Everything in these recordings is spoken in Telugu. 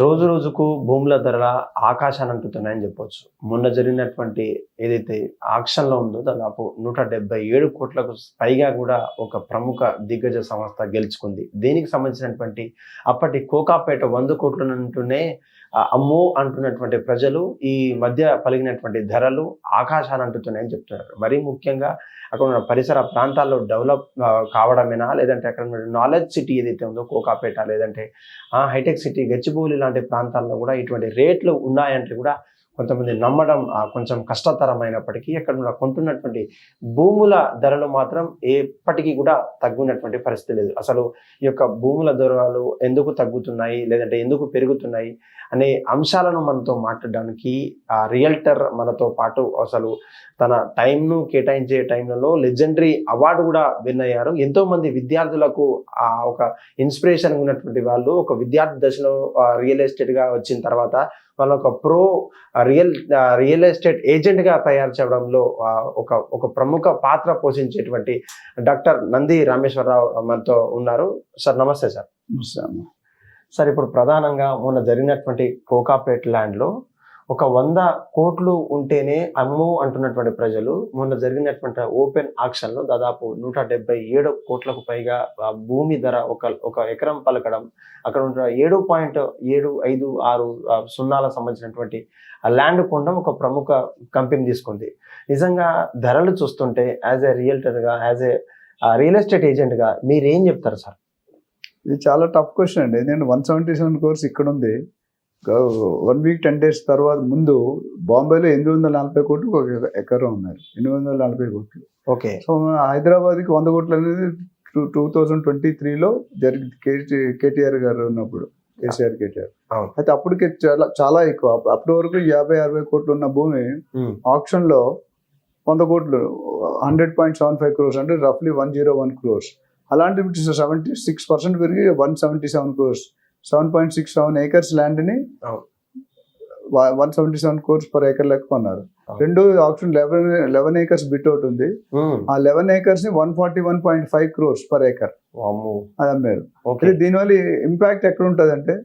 రోజు రోజుకు భూముల ధరల ఆకాశాన్ని అంటుతున్నాయని చెప్పొచ్చు. మొన్న జరిగినటువంటి ఏదైతే ఆక్షన్లో ఉందో దాదాపు నూట డెబ్బై ఏడు కోట్లకు పైగా కూడా ఒక ప్రముఖ దిగ్గజ సంస్థ గెలుచుకుంది. దీనికి సంబంధించినటువంటి? అప్పటి కోకాపేట వంద కోట్లు అంటూనే అమ్మో అంటున్నటువంటి ప్రజలు ఈ మధ్య పలిగినటువంటి ధరలు ఆకాశాన్ని అంటుతున్నాయని చెప్తున్నారు. మరీ ముఖ్యంగా అక్కడ ఉన్న పరిసర ప్రాంతాల్లో డెవలప్ కావడమేనా? లేదంటే అక్కడ నాలెడ్జ్ సిటీ ఏదైతే ఉందో కోకాపేట లేదంటే హైటెక్ సిటీ గచ్చిబౌలి లాంటి ప్రాంతాల్లో కూడా ఇటువంటి రేట్లు ఉన్నాయంటే కూడా కొంతమంది నమ్మడం కొంచెం కష్టతరమైనప్పటికీ అక్కడ ఉన్న కొంటున్నటువంటి భూముల ధరలు మాత్రం ఎప్పటికీ కూడా తగ్గునటువంటి పరిస్థితి లేదు. అసలు ఈ యొక్క భూముల ధరలు ఎందుకు తగ్గుతున్నాయి లేదంటే ఎందుకు పెరుగుతున్నాయి అనే అంశాలను మనతో మాట్లాడడానికి ఆ రియల్టర్ మనతో పాటు అసలు తన టైంను కేటాయించే టైంలలో లెజెండరీ అవార్డు కూడా విన్ అయ్యారు. ఎంతోమంది విద్యార్థులకు ఆ ఒక ఇన్స్పిరేషన్ ఉన్నటువంటి వాళ్ళు ఒక విద్యార్థి దశలో రియల్ ఎస్టేట్గా వచ్చిన తర్వాత వాళ్ళు ఒక ప్రో రియల్ రియల్ ఎస్టేట్ ఏజెంట్గా తయారు చేయడంలో ఒక ఒక ప్రముఖ పాత్ర పోషించేటువంటి డాక్టర్ నంది రామేశ్వరరావు మనతో ఉన్నారు. సార్ నమస్తే సార్. సార్ ఇప్పుడు ప్రధానంగా మొన్న జరిగినటువంటి కోకాపేట్ ల్యాండ్లో ఒక వంద కోట్లు ఉంటేనే అమ్ము అంటున్నటువంటి ప్రజలు మొన్న జరిగినటువంటి ఓపెన్ ఆక్షన్లో దాదాపు నూట డెబ్బై ఏడు కోట్లకు పైగా భూమి ధర ఒక ఒక ఎకరం పలకడం అక్కడ ఉన్న ఏడు పాయింట్ ఏడు ఐదు ఆరు సున్నాల సున్నాలకు సంబంధించినటువంటి ఆ ల్యాండ్ కొండం ఒక ప్రముఖ కంపెనీ తీసుకుంది. నిజంగా ధరలు చూస్తుంటే యాజ్ ఏ రియల్టర్గా యాజ్ ఏ రియల్ ఎస్టేట్ ఏజెంట్గా మీరేం చెప్తారు సార్? ఇది చాలా టఫ్ క్వశ్చన్ అండి. ఎందుకంటే వన్ సెవెంటీ సెవెన్ కోర్స్ ఇక్కడ ఉంది వన్ వీక్ టెన్ డేస్ తర్వాత ముందు బాంబేలో ఎనిమిది వందల నలభై కోట్లు ఒక ఎకరం ఉన్నారు. ఎనిమిది వందల నలభై కోట్లు. ఓకే. సో హైదరాబాద్కి వంద కోట్లు అనేది టూ టూ థౌజండ్ ట్వంటీ త్రీలో జరిగింది కేటీ కేటీఆర్ గారు ఉన్నప్పుడు కేసీఆర్ కేటీఆర్. అయితే అప్పటికే చాలా చాలా ఎక్కువ. అప్ప- అప్పటి వరకు యాభై అరవై కోట్లు ఉన్న భూమి ఆప్షన్లో వంద కోట్లు hundred point seven five crores అంటే రఫ్లీ వన్ జీరో వన్ క్రోర్స్ అలాంటి సెవెంటీ సిక్స్ పర్సెంట్ పెరిగి one seventy seven crores seven point six seven acres ల్యాండ్ని. One seventy seven crores per acre లెక్క కొన్నారు. రెండో option eleven eleven acres bit out ఉంది. ఆ eleven ఏకర్స్ని one forty one point five crores per acre అది అమ్మారు. దీనివల్ల ఇంపాక్ట్ ఎక్కడ ఉంటుంది అంటే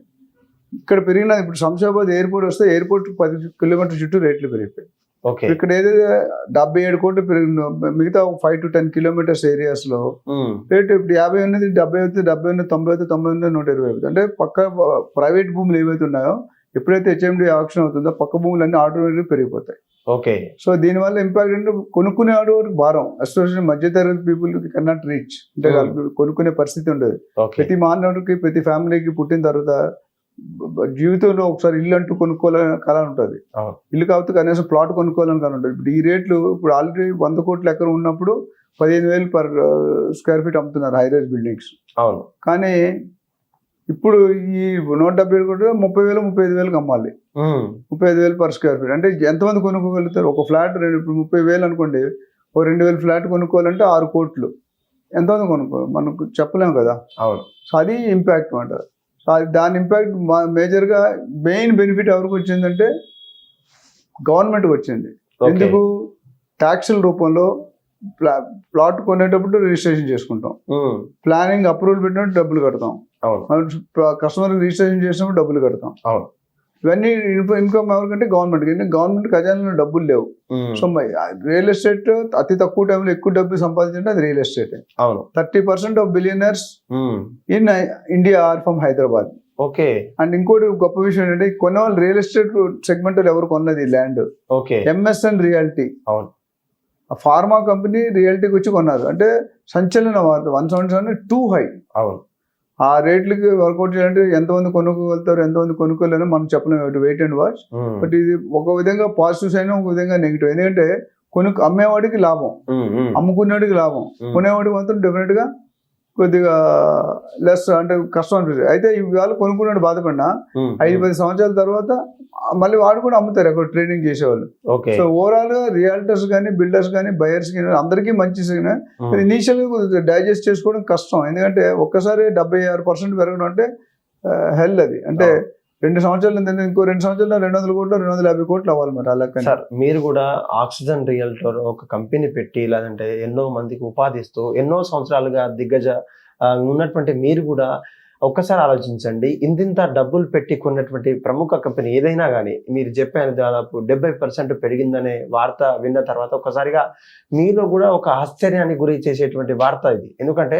ఇక్కడ పెరిగిన ఇప్పుడు శంషాబాద్ ఎయిర్పోర్ట్ వస్తే ఎయిర్పోర్ట్ పది కిలోమీటర్ చుట్టూ రేట్లు పెరిగిపోయి ఓకే ఇక్కడ ఏదైతే డెబ్బై ఏడు కోట్లు పెరిగిందో. మిగతా ఫైవ్ టు టెన్ కిలోమీటర్స్ ఏరియాస్లో రేట్ ఇప్పుడు యాభై ఉన్నది డెబ్బై అవుతుంది డెబ్బై ఉన్నది తొంభై అవుతుంది తొంభై ఉన్నది నూట ఇరవై అవుతుంది అంటే పక్క ప్రైవేట్ భూములు ఏవైతే ఉన్నాయో ఎప్పుడైతే హెచ్ఎండి ఆప్షన్ అవుతుందో పక్క భూములు అన్ని ఆటోమేటిక్ పెరిగిపోతాయి. ఓకే. సో దీనివల్ల ఇంపాక్ట్ అంటే కొనుక్కునే వాడు వరకు భారం. ఎస్పెషల్లీ మధ్యతరగతి పీపుల్ కెనాట్ రీచ్ అంటే కొనుక్కునే పరిస్థితి ఉండదు. ప్రతి మానవుడికి ప్రతి ఫ్యామిలీకి పుట్టిన తర్వాత జీవితంలో ఒకసారి ఇల్లు అంటూ కొనుక్కోవాలని కళ ఉంటుంది. ఇల్లు కాకపోతే కనీసం ప్లాట్ కొనుక్కోవాలని కళ ఉంటుంది. ఇప్పుడు ఈ రేట్లు ఇప్పుడు ఆల్రెడీ వంద కోట్ల ఎకరం ఉన్నప్పుడు పదిహేను వేలు పర్ స్క్వేర్ ఫీట్ అమ్ముతున్నారు హైరైజ్ బిల్డింగ్స్. అవును. కానీ ఇప్పుడు ఈ నూట డెబ్బై ఏడు కోట్లు ముప్పై వేలు ముప్పై ఐదు వేలకు అమ్మాలి. ముప్పై ఐదు వేలు పర్ స్క్వేర్ ఫీట్. అంటే ఎంతమంది కొనుక్కోగలుగుతారు? ఒక ఫ్లాట్ రెండు ఇప్పుడు ముప్పై వేలు అనుకోండి ఓ రెండు వేలు ఫ్లాట్ కొనుక్కోవాలంటే ఆరు కోట్లు. ఎంతమంది కొనుక్కో మనకు చెప్పలేము కదా? అవును. సో అది ఇంపాక్ట్ అది దాని ఇంపాక్ట్ మేజర్గా మెయిన్ బెనిఫిట్ ఎవరికి వచ్చిందంటే గవర్నమెంట్కి వచ్చింది. ఎందుకు? ట్యాక్సుల రూపంలో ప్లా ప్లాట్ కొనేటప్పుడు రిజిస్ట్రేషన్ చేసుకుంటాం. ప్లానింగ్ అప్రూవల్ పెట్టినప్పుడు డబ్బులు కడతాం. కస్టమర్ రిజిస్ట్రేషన్ చేసినప్పుడు డబ్బులు కడతాం. ఇవన్నీ ఇన్కమ్ ఎవరికంటే గవర్నమెంట్ ఎందుకంటే గవర్నమెంట్ ఖజానాలో డబ్బులు లేవు. సో రియల్ ఎస్టేట్ అతి తక్కువ టైంలో ఎక్కువ డబ్బు సంపాదించంటే అది రియల్ ఎస్టేట్. అవును. Thirty percent of billionaires in India are from Hyderabad. Okay. And ఇంకోటి గొప్ప విషయం ఏంటంటే కొన్న వాళ్ళు రియల్ ఎస్టేట్ సెగ్మెంట్ ఎవరు కొన్నది ల్యాండ్. ఓకే. MSN reality. అవును. ఫార్మా కంపెనీ రియాలిటీకి వచ్చి కొన్నారు. అంటే సంచలన వార్త. One seventy seven too high. అవును. ఆ రేట్లకి వర్కౌట్ చేయాలంటే ఎంతమంది కొనుక్కోగలుగుతారు ఎంతమంది కొనుక్కోలేరు మనం చెప్పలేము వెయిట్ అండ్ వాచ్ బట్ ఇది ఒక విధంగా పాజిటివ్ సైన్ ఒక విధంగా నెగిటివ్ ఎందుకంటే కొనుక్కు అమ్మేవాడికి లాభం. అమ్ముకునేవాడికి లాభం. కొనేవాడికి మాత్రం డెఫినెట్గా కొద్దిగా లెస్ అంటే కష్టం అనిపిస్తుంది. అయితే ఇవాళ కొనుక్కున్నాడు బాధపడినా ఐదు పది సంవత్సరాల తర్వాత మళ్ళీ వాడు కూడా అమ్ముతారు అక్కడ ట్రేడింగ్ చేసేవాళ్ళు. సో ఓవరాల్గా రియాల్టర్స్ కానీ బిల్డర్స్ కానీ బయర్స్ కానీ అందరికీ మంచి ఇనీషియల్ డైజెస్ట్ చేసుకోవడం కష్టం. ఎందుకంటే ఒక్కసారి డెబ్బై ఆరు పర్సెంట్ పెరగడం అంటే హెల్ అది. అంటే. రెండు సంవత్సరాలు ఇంకో రెండు సంవత్సరాలు రెండు వందల కోట్లు రెండు వందల యాభై కోట్లు అవ్వాలి మరి అలా సార్ మీరు కూడా ఆక్సిజన్ రియల్టర్ ఒక కంపెనీ పెట్టి లేదంటే ఎన్నో మందికి ఉపాధి ఇస్తూ ఎన్నో సంవత్సరాలుగా దిగ్గజ ఉన్నటువంటి మీరు కూడా ఒక్కసారి ఆలోచించండి. ఇంతింత డబ్బులు పెట్టి కొన్నటువంటి ప్రముఖ కంపెనీ ఏదైనా కానీ మీరు చెప్పాను దాదాపు డెబ్బై పర్సెంట్ పెరిగిందనే వార్త విన్న తర్వాత ఒక్కసారిగా మీలో కూడా ఒక ఆశ్చర్యానికి గురి చేసేటువంటి వార్త ఇది. ఎందుకంటే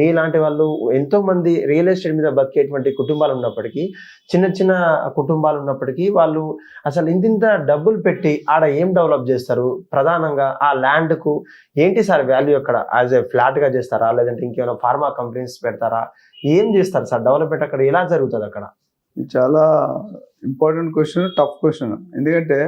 మీలాంటి వాళ్ళు ఎంతో మంది రియల్ ఎస్టేట్ మీద బతికేటువంటి కుటుంబాలు ఉన్నప్పటికీ చిన్న చిన్న కుటుంబాలు ఉన్నప్పటికీ వాళ్ళు అసలు ఇంతింత డబ్బులు పెట్టి ఆడ ఏం డెవలప్ చేస్తారు? ప్రధానంగా ఆ ల్యాండ్కు ఏంటి సార్ వాల్యూ అక్కడ? యాజ్ ఏ ఫ్లాట్గా చేస్తారా? లేదంటే ఇంకేమైనా ఫార్మా కంపెనీస్ పెడతారా? ఏం చేస్తారు సార్? డెవలప్మెంట్ అక్కడ ఎలా జరుగుతుంది అక్కడ? చాలా ఇంపార్టెంట్ క్వశ్చన్ టఫ్ క్వశ్చన్. ఎందుకంటే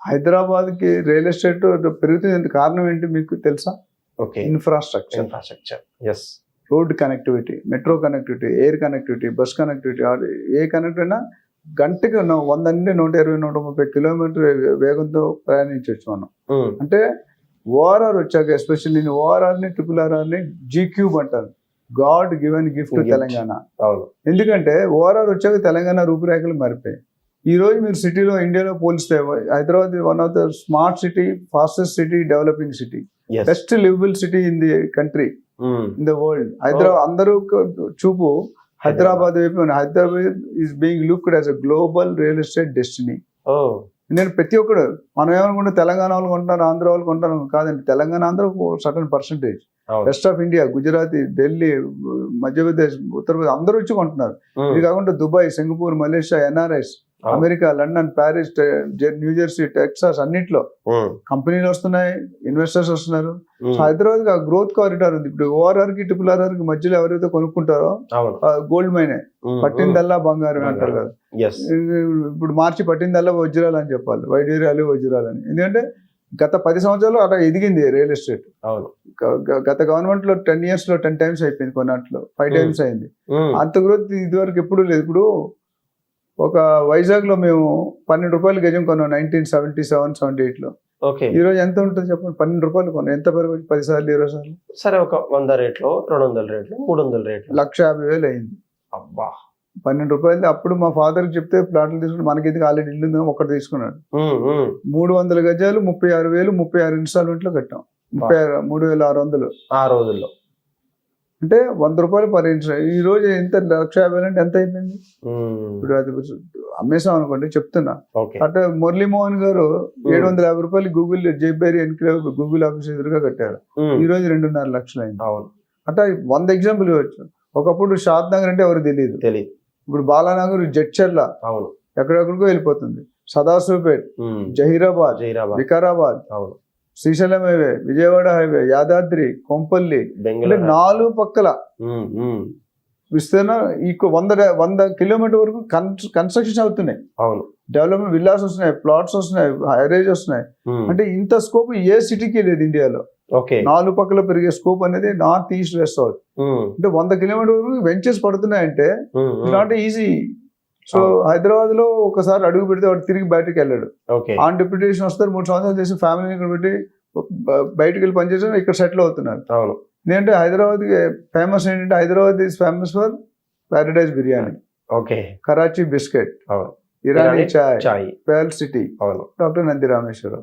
హైదరాబాద్కి రియల్ ఎస్టేట్ పెరుగుతుంది. కారణం ఏంటి మీకు తెలుసా? Okay. Infrastructure infrastructure yes road connectivity metro connectivity air connectivity bus connectivity ఏ కనెక్ట్ అయినా గంటకి వంద నుండి నూట ఇరవై నూట ముప్పై కిలోమీటర్ వేగంతో ప్రయాణించవచ్చు మనం. అంటే ఓఆర్ఆర్ వచ్చాక ఎస్పెషల్లీ ఓఆర్ఆర్ని ట్రిపుల్ ఆర్ఆర్ని జీ క్యూబ్ అంటారు. God given gift. తెలంగాణ. ఎందుకంటే ఓఆర్ఆర్ వచ్చాక తెలంగాణ రూపురేఖలు మారిపోయాయి. ఈ రోజు మీరు సిటీలో ఇండియాలో పోలిస్తే Hyderabad one of the smart city fastest city developing city. Best livable city in the country in the world. Hyderabad అందరూ క- చూపు హైదరాబాద్ వైపు. Hyderabad is being looked as a global real estate destiny నేను ప్రతి ఒక్కడు మనం ఏమనుకుంటే తెలంగాణ వాళ్ళు కొంటారు ఆంధ్ర వాళ్ళు కొంటారు కాదండి Telangana Andhra certain percentage west of India Gujarat Delhi Madhya Pradesh Uttar Pradesh అందరూ వచ్చి కొంటున్నారు. ఉమ్, ఇది కాకుండా దుబాయ్ సింగపూర్ మలేషియా ఎన్ఆర్ఐస్ అవును. America London Paris New Jersey Texas అన్నిట్లో కంపెనీలు వస్తున్నాయి ఇన్వెస్టర్స్ వస్తున్నారు. సో హైదరాబాద్ ఆ గ్రోత్ కారిడార్ ఉంది. ఇప్పుడు ఓఆర్ఆర్కి ట్రిపుల్ ఆర్ఆర్కి మధ్యలో ఎవరైతే కొనుక్కుంటారో గోల్డ్ మైనే ఉమ్, పట్టిందల్లా బంగారం అంటారు కదా. ఇప్పుడు మార్చి పట్టిందల్లా వజ్రాలు అని చెప్పాలి. వైడూర్యాలు వజ్రాలు అని. ఎందుకంటే గత పది సంవత్సరాలు అలా ఎదిగింది రియల్ ఎస్టేట్. అవును. గత గవర్నమెంట్లో టెన్ ఇయర్స్లో టెన్ టైమ్స్ అయిపోయింది కొన్నాట్లో. ఫైవ్. టైమ్స్ అయింది. అంత గ్రోత్ ఇదివరకు ఎప్పుడు లేదు. ఇప్పుడు ఒక వైజాగ్లో మేము పన్నెండు రూపాయలు గజం కొన్నాం నైన్టీన్ సెవెంటీ సెవెన్ సెవెంటీ ఎయిట్లో. ఈ రోజు ఎంత ఉంటుంది చెప్పండి? పన్నెండు రూపాయలు కొన్నాం. ఎంత పెరుగు పది సార్లు ఇరవై సార్లు. సరే ఒక వంద రేట్లో రెండు వందల రేట్లు మూడు వందల రేట్లు. లక్ష యాభై వేలు అయింది. అబ్బా! పన్నెండు రూపాయలు అప్పుడు మా ఫాదర్ చెప్తే ప్లాట్లు తీసుకుని మనకి ఎందుకు ఆల్రెడీ ఇల్లు ఉంది ఒకటి తీసుకున్నాడు. మూడు వందల గజాలు ముప్పై ఆరు వేలు ముప్పై ఆరు ఇన్స్టాల్మెంట్లో కట్టాం. ముప్పై ఆరు మూడు వేల ఆరు వందలు. ఆ రోజుల్లో. అంటే వంద రూపాయలు పర్ ఇన్స్టాల్ ఈ రోజు ఎంత లక్ష యాభై అంటే ఎంత అయిపోయింది? ఇప్పుడు అది అమ్మేసాం అనుకోండి చెప్తున్నా. ఓకే. అంటే మురళీమోహన్ గారు ఏడు వందల యాభై రూపాయలు Google Jayabheri enclave Google office ఎదురుగా కట్టారు. ఈ రోజు రెండున్నర లక్షలు అయింది. అవును. అంటే వంద ఎగ్జాంపుల్ ఇవ్వచ్చు. ఒకప్పుడు షాద్ నగర్ అంటే ఎవరు తెలియదు తెలియదు ఇప్పుడు బాలానగర్ జడ్చర్ల అవును. ఎక్కడెక్కడికో వెళ్ళిపోతుంది. సదాశివపేట్ జహీరాబాద్ వికారాబాద్ అవును. శ్రీశైలం హైవే విజయవాడ హైవే యాదాద్రి కొంపల్లి అంటే నాలుగు పక్కల. విస్తీర్ణం ఈ వంద వంద కిలోమీటర్ వరకు కన్స్ట్రక్షన్స్ అవుతున్నాయి. అవును. డెవలప్మెంట్ విల్లాస్ వస్తున్నాయి ప్లాట్స్ వస్తున్నాయి హైరేజ్ వస్తున్నాయి. అంటే ఇంత స్కోప్ ఏ సిటీకి లేదు ఇండియాలో. నాలుగు పక్కల పెరిగే స్కోప్ అనేది నార్త్ ఈస్ట్ వెస్ట్ సౌత్ అంటే వంద కిలోమీటర్ వరకు వెంచర్స్ పడుతున్నాయంటే నాట్ ఈజీ సో హైదరాబాద్లో ఒకసారి అడుగు పెడితే వాడు తిరిగి బయటకు వెళ్ళాడు. ఆన్ డిప్యూటేషన్ వస్తారు మూడు సంవత్సరాలు చేసి ఫ్యామిలీని ఇక్కడ పెట్టి బయటకు వెళ్ళి పనిచేసి ఇక్కడ సెటిల్ అవుతున్నారు అవును. ఎందుకంటే హైదరాబాద్ ఫేమస్ ఏంటంటే Hyderabad is famous for Paradise biryani okay. Karachi biscuit Irani chai chai pearl city అవును. Doctor Nandi Rameshwaram